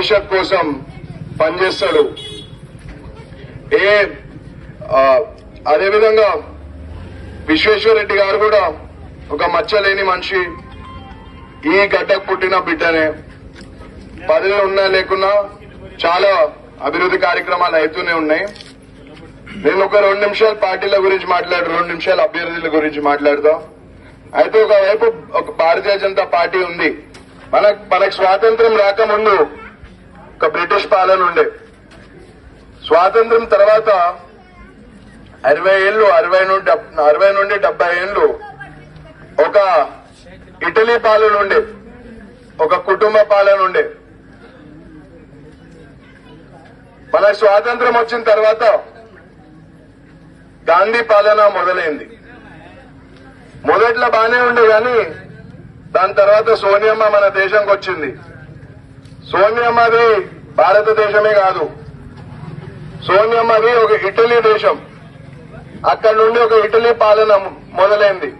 భవిష్యత్ కోసం పనిచేస్తాడు. ఏ అదేవిధంగా విశ్వేశ్వర రెడ్డి గారు కూడా ఒక మచ్చలేని మనిషి. ఈ గడ్డకు పుట్టిన బిడ్డనే. పదవి ఉన్నా లేకున్నా చాలా అభివృద్ధి కార్యక్రమాలు అవుతూనే ఉన్నాయి. నేను ఒక రెండు నిమిషాలు పార్టీల గురించి మాట్లాడు రెండు నిమిషాలు అభ్యర్థుల గురించి మాట్లాడదాం అయితే ఒకవైపు ఒక భారతీయ జనతా పార్టీ ఉంది. మన మనకు స్వాతంత్రం రాకముందు ఒక బ్రిటిష్ పాలన ఉండే. స్వాతంత్రం తర్వాత అరవై ఏళ్ళు అరవై నుండి అరవై నుండి డెబ్బై ఏళ్ళు ఒక ఇటలీ పాలన ఉండే. ఒక కుటుంబ పాలన ఉండే. మన స్వాతంత్రం వచ్చిన తర్వాత గాంధీ పాలన మొదలైంది. మొదట్లో బానే ఉండే కానీ దాని తర్వాత సోనియమ్మ మన దేశంకి వచ్చింది సోనియమ్మది భారతదేశమే కాదు. సోనియమ్మది ఒక ఇటలీ దేశం. అక్కడ నుండి ఒక ఇటలీ పాలన మొదలైంది.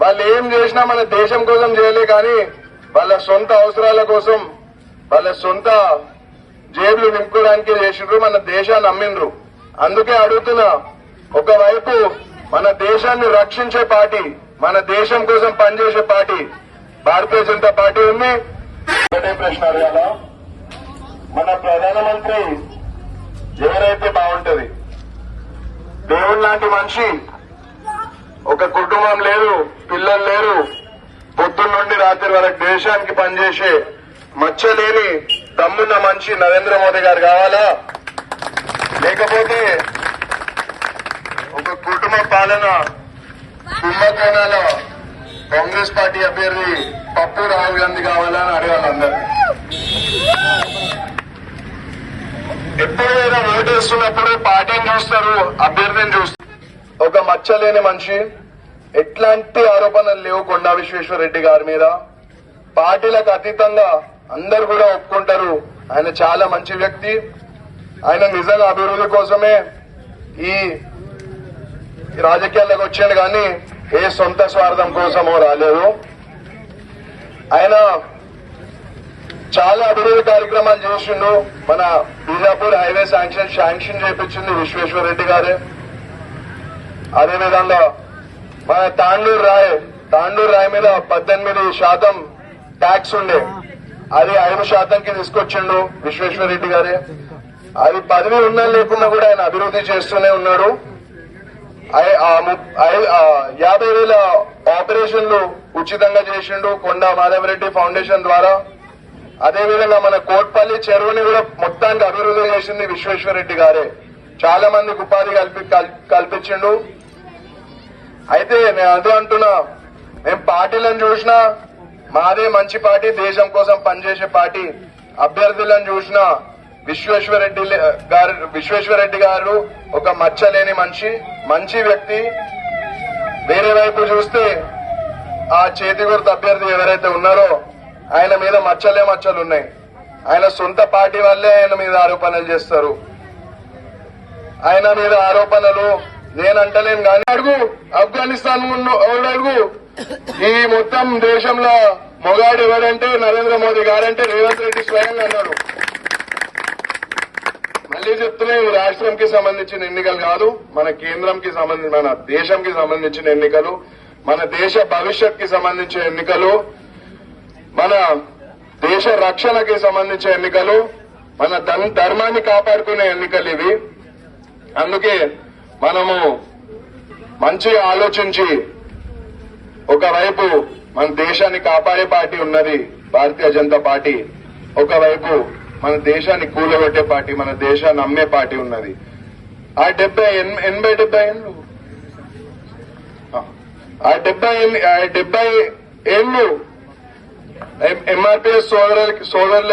వాళ్ళు ఏం చేసినా మన దేశం కోసం చేయలే కానీ వాళ్ళ సొంత అవసరాల కోసం వాళ్ళ సొంత జేబులు నింపుకోవడానికి చేసిండ్రు మన దేశాన్ని అమ్మిండ్రు అందుకే అడుగుతున్నా ఒకవైపు మన దేశాన్ని రక్షించే పార్టీ మన దేశం కోసం పనిచేసే పార్టీ భారతీయ జనతా పార్టీ ఉంది. ఒకటే ప్రశ్న అడగాల? మన ప్రధానమంత్రి ఎవరైతే బాగుంటది? దేవుడు లాంటి మనిషి ఒక కుటుంబం లేరు పిల్లలు లేరు పొద్దున్న నుండి రాత్రి వరకు దేశానికి పనిచేసే మచ్చలేని దమ్మున్న మనిషి నరేంద్ర మోదీ గారు కావాలా? లేకపోతే ఒక కుటుంబ పాలన కుంభకోణాల కాంగ్రెస్ పార్టీ అభ్యర్థి పప్పు రాహుల్ గాంధీ కావాలా అని అడగాలి అందరు. ఎప్పుడైనా ఓటు వేస్తున్నప్పుడు పార్టీని చూస్తారు అభ్యర్థిని చూస్తారు. ఒక మచ్చలేని మనిషి ఎట్లాంటి ఆరోపణలు లేవు కొండా విశ్వేశ్వర రెడ్డి గారి మీద. పార్టీలకు అతీతంగా అందరు కూడా ఒప్పుకుంటారు. ఆయన చాలా మంచి వ్యక్తి. ఆయన నిజంగా అభివృద్ధి కోసమే ఈ రాజకీయాల్లోకి వచ్చాడు కానీ ఏ సొంత స్వార్థం కోసమో రాలేదు. ఆయన చాలా అభివృద్ధి కార్యక్రమాలు చేసిండు. మన బీజాపూర్ హైవే శాంక్షన్ శాంక్షన్ చేపించింది విశ్వేశ్వర రెడ్డి గారే. అదేవిధంగా మన తాండూరు రాయ్ తాండూరు రాయ్ మీద పద్దెనిమిది శాతం ట్యాక్స్ ఉండే. అది ఐదు శాతంకి తీసుకొచ్చిండు విశ్వేశ్వర రెడ్డి గారే. అది పదవి ఉన్నా లేకున్నా కూడా ఆయన అభివృద్ధి చేస్తూనే ఉన్నాడు. యాభై వేల ఆపరేషన్లు ఉచితంగా చేసిండు కొండ మాధవరెడ్డి ఫౌండేషన్ ద్వారా. అదేవిధంగా మన కోట్పల్లి చెరువుని కూడా మొత్తానికి అభివృద్ధి చేసింది విశ్వేశ్వరరెడ్డి గారే. చాలా మందికి ఉపాధి కల్పి కల్- కల్పించిండు. అయితే నేను అదే అంటున్నా మేము పార్టీలను చూసినా మాదే మంచి పార్టీ దేశం కోసం పనిచేసే పార్టీ అభ్యర్థులను చూసినా విశ్వేశ్వర రెడ్డి గారు విశ్వేశ్వర రెడ్డి గారు ఒక మచ్చలేని మనిషి మంచి వ్యక్తి. వేరే వైపు చూస్తే ఆ చేతి గుర్తు అభ్యర్థి ఎవరైతే ఉన్నారో ఆయన మీద మచ్చలే మచ్చలు ఉన్నాయి. ఆయన సొంత పార్టీ వల్లే ఆయన మీద ఆరోపణలు చేస్తారు. ఆయన మీద ఆరోపణలు నేనంటలేను కానీ అడుగు ఆఫ్ఘనిస్తాన్ అడుగు? ఈ మొత్తం దేశంలో మొగాడు ఎవడంటే నరేంద్ర మోదీ గారంటే రేవంత్ రెడ్డి స్వయంగా అన్నాడు. వచ్చే చెప్తున్నాయి రాష్ట్రంకి సంబంధించిన ఎన్నికలు కాదు మన కేంద్రంకి సంబంధించి మన దేశంకి సంబంధించిన ఎన్నికలు మన దేశ భవిష్యత్కి సంబంధించిన ఎన్నికలు మన దేశ రక్షణకి సంబంధించిన ఎన్నికలు మన ధర్మాన్ని కాపాడుకునే ఎన్నికలు ఇవి. అందుకే మనము మంచి ఆలోచించి ఒకవైపు మన దేశాన్ని కాపాడే పార్టీ ఉన్నది భారతీయ జనతా పార్టీ ఒకవైపు మన దేశాన్ని కూలగొట్టే పార్టీ మన దేశాన్ని అమ్మే పార్టీ ఉన్నది. ఆ డెబ్బై ఎనభై డెబ్బై ఏళ్ళు ఆ. డెబ్బై ఆ డెబ్బై ఏళ్ళు ఎంఆర్పిఎస్ సోదరులకి సోదరులకి